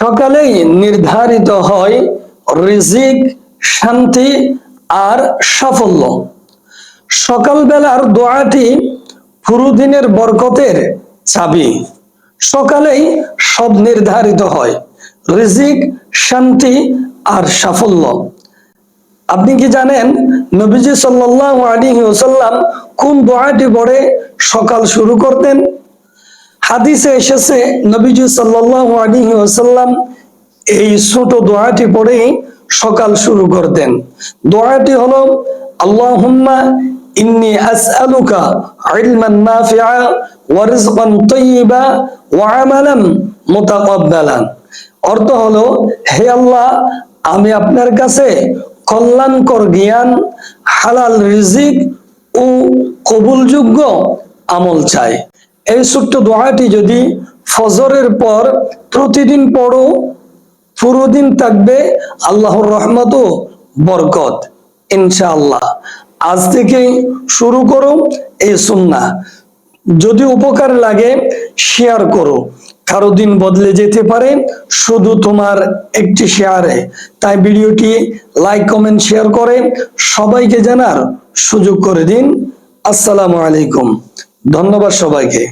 সকালেই নির্ধারিত হয় রিজিক, শান্তি আর সাফল্য। সকালবেলার দোয়াটি পুরো দিনের বরকতের চাবি। সকালেই সব নির্ধারিত হয়, রিজিক, শান্তি আর সাফল্য। আপনি কি জানেন নবীজি সাল্লাল্লাহু আলাইহি ওয়াসাল্লাম কোন দোয়াটি পড়ে সকাল শুরু করতেন? হাদিসে এসেছে, নবীজি সাল্লাল্লাহু আলাইহি ওয়াসাল্লাম এই ছোট দোয়াটি পড়েই সকাল শুরু করতেন। দোয়াটি হলো, আল্লাহুম্মা ইন্নি আসআলুকা ইলমান নাফিআ ওয়া রিজকান তাইয়্যিবা ওয়া আমালান মুতাকাব্বালান অর্থ হলো, হে আল্লাহ, আমি আপনার কাছে কল্যাণকর জ্ঞান, হালাল রিজিক ও কবুলযোগ্য আমল চাই। এই ছোট্ট দোয়াটি যদি ফজরের পর প্রতিদিন পড়ো পুরো দিন থাকবে আল্লাহর রহমত ও বরকত, ইনশাআল্লাহ। আজ থেকে শুরু করো এই সুন্না যদি উপকার লাগে, শেয়ার করো। কারও দিন বদলে যেতে পারে, শুধু তোমার একটি শেয়ারে। তাই ভিডিওটি লাইক, কমেন্ট, শেয়ার করে সবাইকে জানার সুযোগ করে দিন। আসসালামু আলাইকুম। ধন্যবাদ সবাইকে।